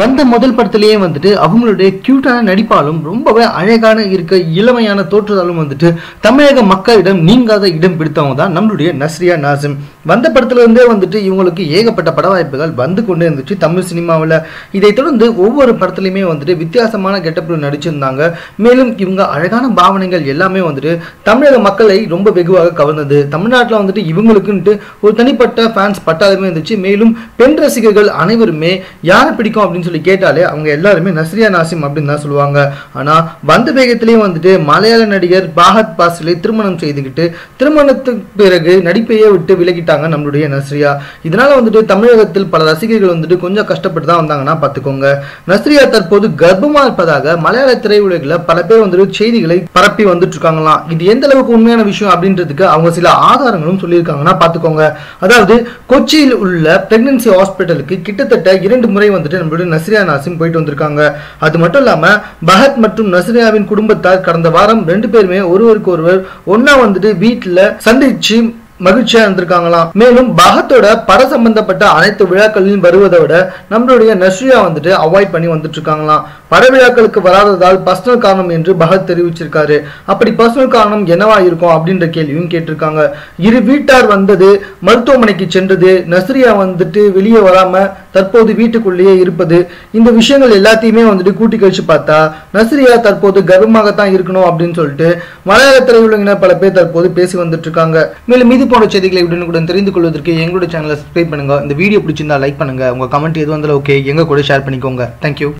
வந்த முதல் படத்திலேயே வந்துட்டு அவங்களுடைய கியூட்டான நடிப்பாலும் ரொம்பவே அழகான இருக்க இளமையான தோற்றத்தாலும் வந்துட்டு தமிழக மக்களிடம் நீங்காத இடம் பிடித்தவங்க தான் நம்மளுடைய நஸ்ரியா நாசிம். வந்த படத்துலேருந்தே வந்துட்டு இவங்களுக்கு ஏகப்பட்ட பட வாய்ப்புகள் வந்து கொண்டே இருந்துச்சு. தமிழ் சினிமாவில் இதை தொடர்ந்து ஒவ்வொரு படத்துலையுமே வந்துட்டு வித்தியாசமான கெட்டப்பில் நடிச்சிருந்தாங்க. மேலும் இவங்க அழகான பாவனைகள் எல்லாமே வந்துட்டு தமிழக மக்களை ரொம்ப வெகுவாக கவர்ந்தது. தமிழ்நாட்டில் வந்துட்டு இவங்களுக்குன்ட்டு ஒரு தனிப்பட்ட ஃபேன்ஸ் பட்டாலுமே இருந்துச்சு. மேலும் பெண் ரசிகர்கள் அனைவருமே யாரை பிடிக்கும் அப்படின்னு சொல்லி கேட்டாலே அவங்க எல்லாருமே நஸ்ரியா நாசிம் அப்படின்னு தான் சொல்லுவாங்க. ஆனால் வந்த வேகத்திலேயே வந்துட்டு மலையாள நடிகர் பாகத் பாசிலை திருமணம் செய்துக்கிட்டு திருமணத்துக்கு பிறகு நடிப்பையே விட்டு விலகிட்டாங்க நம்மளுடைய நஸ்ரியா. இதனால வந்துட்டு தமிழகத்தில் பல ரசிகர்கள் வந்துட்டு கொஞ்சம் கஷ்டப்பட்டு தான் வந்தாங்கன்னா பார்த்துக்கோங்க. நஸ்ரியா தற்போது கர்ப்பமா இருப்பதாக மலையாள திரையுலகில் பல பேர் வந்துட்டு செய்திகளை பரப்பி வந்துட்டு இருக்காங்களாம் இது எந்த அளவுக்கு உண்மையான விஷயம் அப்படின்றதுக்கு அவங்க சில ஆதாரங்களும் சொல்லியிருக்காங்கன்னா பார்த்துக்கோங்க. அதாவது கொச்சியில் உள்ள பிரெக்னன்சி ஹாஸ்பிட்டலுக்கு கிட்டத்தட்ட இரண்டு முறை வந்துட்டு நம்மளுடைய நஸ்ரியா நாசிம் போயிட்டு வந்திருக்காங்க. அது மட்டும் இல்லாம பஹத் மற்றும் நஸ்ரியாவின் குடும்பத்தார் கடந்த வாரம் ரெண்டு பேருமே ஒருவருக்கு ஒருவர் ஒன்னா வந்துட்டு வீட்டுல சந்திச்சு மகிழ்ச்சியா இருந்திருக்காங்களாம். மேலும் பகத்தோட பட சம்பந்தப்பட்ட அனைத்து விழாக்களிலும் வருவதை விட நம்மளுடைய நஸ்ரியா வந்துட்டு அவாய்ட் பண்ணி வந்துட்டு இருக்காங்களாம் பட விழாக்களுக்கு வராததால் பர்சனல் காரணம் என்று பகத் தெரிவிச்சிருக்காரு. அப்படி பர்சனல் காரணம் என்னவா இருக்கும் அப்படின்ற கேள்வியும் கேட்டிருக்காங்க. இரு வீட்டார் வந்தது மருத்துவமனைக்கு சென்றது நஸ்ரியா வந்துட்டு வெளியே வராம தற்போது வீட்டுக்குள்ளேயே இருப்பது இந்த விஷயங்கள் எல்லாத்தையுமே வந்துட்டு கூட்டி கழிச்சு பார்த்தா நஸ்ரியா தற்போது கர்ப்பமாகத்தான் இருக்கணும் அப்படின்னு சொல்லிட்டு மலையாள திரையுலகினர் பல பேர் தற்போது பேசி வந்துட்டு இருக்காங்க மேலும் இது போன்ற செய்திகளை உடனுக்குடன் தெரிந்து கொள்வதற்கு எங்களோட சேனலை சப்ஸ்கிரைப் பண்ணுங்க. இந்த வீடியோ பிடிச்சிருந்தா லைக் பண்ணுங்க. உங்க கமெண்ட் எது வந்தாலும் ஓகே எங்க கூட ஷேர் பண்ணிக்கோங்க. தேங்க்யூ